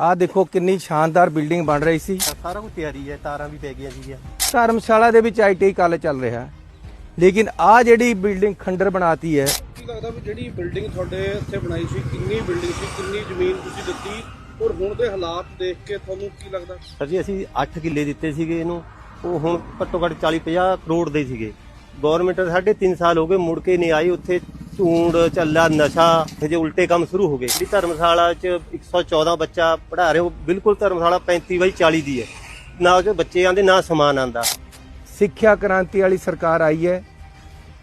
ਆਹ ਦੇਖੋ ਕਿੰਨੀ ਸ਼ਾਨਦਾਰ ਬਿਲਡਿੰਗ ਬਣ ਰਹੀ ਸੀ। ਸਾਰਾ ਕੁਝ ਤਿਆਰੀ ਹੈ ਤਾਰਾਂ ਵੀ ਪੈ ਗਈਆਂ ਸੀਗੀਆਂ। ਧਰਮਸ਼ਾਲਾ ਦੇ ਵਿੱਚ ਆਈਟੀਆਈ ਕਾਲਜ ਚੱਲ ਰਿਹਾ। ਹੈ ਲੇਕਿਨ ਆਹ ਜਿਹੜੀ ਬਿਲਡਿੰਗ ਖੰਡਰ ਬਣਾਤੀ ਹੈ। ਕੀ ਲੱਗਦਾ ਵੀ ਜਿਹੜੀ ਬਿਲਡਿੰਗ ਤੁਹਾਡੇ ਇੱਥੇ ਬਣਾਈ ਸੀ ਕਿੰਨੀ ਬਿਲਡਿੰਗ ਸੀ ਕਿੰਨੀ ਜ਼ਮੀਨ ਤੁਸੀਂ ਦਿੱਤੀ? ਔਰ ਹੁਣ ਦੇ ਹਾਲਾਤ ਦੇਖ ਕੇ ਤੁਹਾਨੂੰ ਕੀ ਲੱਗਦਾ? ਸਰ ਜੀ ਅਸੀਂ 8 ਕਿੱਲੇ ਦਿੱਤੇ ਸੀਗੇ ਇਹਨੂੰ। ਉਹ ਹੁਣ ਘੱਟੋ ਘੱਟ 40 50 ਕਰੋੜ ਦੇ ਸੀਗੇ। ਗਵਰਨਮੈਂਟ ਸਾਢੇ 3 ਸਾਲ ਹੋ ਗਏ ਮੁੜ ਕੇ ਨਹੀਂ ਆਈ। ਉੱਥੇ ਝੂੰਡ ਚੱਲਾ ਨਸ਼ਾ ਇਹ ਜੇ ਉਲਟੇ ਕੰਮ ਸ਼ੁਰੂ ਹੋ ਗਏ। ਜਿਹੜੀ ਧਰਮਸ਼ਾਲਾ 'ਚ 114 ਬੱਚਾ ਪੜ੍ਹਾ ਰਹੇ, ਉਹ ਬਿਲਕੁਲ ਧਰਮਸ਼ਾਲਾ 35 ਬਾਈ 40 ਦੀ ਹੈ। ਨਾ ਉਹ ਬੱਚੇ ਆਂਦੇ ਨਾ ਸਮਾਨ ਆਂਦਾ ਸਿੱਖਿਆ ਕ੍ਰਾਂਤੀ ਵਾਲੀ ਸਰਕਾਰ ਆਈ ਹੈ।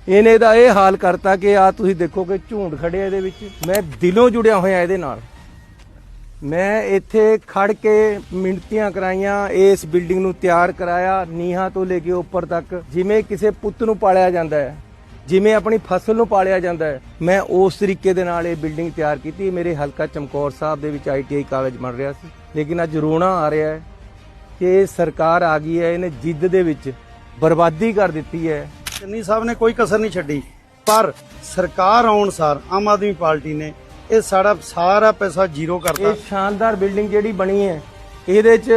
ਇਹਨੇ ਦਾ ਇਹ ਹਾਲ ਕਰਤਾ ਕਿ ਆ ਤੁਸੀਂ ਦੇਖੋ ਕਿ ਝੂੰਡ ਖੜੇ ਇਹਦੇ ਵਿੱਚ। ਮੈਂ ਦਿਲੋਂ ਜੁੜਿਆ ਹੋਇਆ ਇਹਦੇ ਨਾਲ। ਮੈਂ ਇੱਥੇ ਖੜ ਕੇ ਮਿੰਟੀਆਂ ਕਰਾਈਆਂ, ਇਸ ਬਿਲਡਿੰਗ ਨੂੰ ਤਿਆਰ ਕਰਾਇਆ, ਨੀਹਾਂ ਤੋਂ ਲੈ ਕੇ ਉੱਪਰ ਤੱਕ। ਜਿਵੇਂ ਕਿਸੇ ਪੁੱਤ ਨੂੰ ਪਾਲਿਆ ਜਾਂਦਾ ਹੈ। ਜਿਵੇਂ ਆਪਣੀ ਫਸਲ ਨੂੰ ਪਾਲਿਆ ਜਾਂਦਾ ਹੈ ਮੈਂ ਉਸ ਤਰੀਕੇ ਦੇ ਨਾਲ ਇਹ ਬਿਲਡਿੰਗ ਤਿਆਰ ਕੀਤੀ। ਮੇਰੇ ਹਲਕਾ ਚਮਕੌਰ ਸਾਹਿਬ ਦੇ ਵਿੱਚ ਆਈਟੀਆਈ ਕਾਲਜ ਬਣ ਰਿਹਾ ਸੀ। ਲੇਕਿਨ ਅੱਜ ਰੋਣਾ ਆ ਰਿਹਾ ਹੈ ਕਿ ਇਹ ਸਰਕਾਰ ਆ ਗਈ ਹੈ ਇਹਨੇ ਜਿੱਦ ਦੇ ਵਿੱਚ ਬਰਬਾਦੀ ਕਰ ਦਿੱਤੀ ਹੈ। ਚੰਨੀ ਸਾਹਿਬ ਨੇ ਕੋਈ ਕਸਰ ਨਹੀਂ ਛੱਡੀ ਪਰ ਸਰਕਾਰ ਆਉਣ ਸਾਰ ਆਮ ਆਦਮੀ ਪਾਰਟੀ ਨੇ ਇਹ ਸਾਡਾ ਸਾਰਾ ਪੈਸਾ ਜ਼ੀਰੋ ਕਰਤਾ। ਇਹ ਸ਼ਾਨਦਾਰ ਬਿਲਡਿੰਗ ਜਿਹੜੀ ਬਣੀ ਹੈ ਇਹਦੇ 'ਚ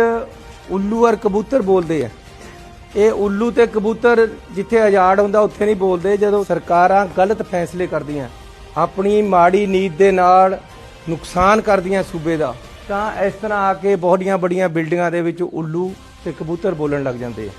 ਉੱਲੂ ਔਰ ਕਬੂਤਰ ਬੋਲਦੇ ਆ। ਇਹ ਉੱਲੂ ਤੇ ਕਬੂਤਰ ਜਿੱਥੇ ਆਜ਼ਾਦ ਹੁੰਦਾ, ਉੱਥੇ ਨਹੀਂ ਬੋਲਦੇ, ਜਦੋਂ ਸਰਕਾਰਾਂ ਗਲਤ ਫੈਸਲੇ ਕਰਦੀਆਂ, ਆਪਣੀ ਮਾੜੀ ਨੀਤ ਦੇ ਨਾਲ ਨੁਕਸਾਨ ਕਰਦੀਆਂ ਸੂਬੇ ਦਾ, ਤਾਂ ਇਸ ਤਰ੍ਹਾਂ ਆ ਕੇ ਬਹੁਤੀਆਂ ਬੜੀਆਂ ਬਿਲਡਿੰਗਾਂ ਦੇ ਵਿੱਚ ਉੱਲੂ ਤੇ ਕਬੂਤਰ ਬੋਲਣ ਲੱਗ ਜਾਂਦੇ ਆ।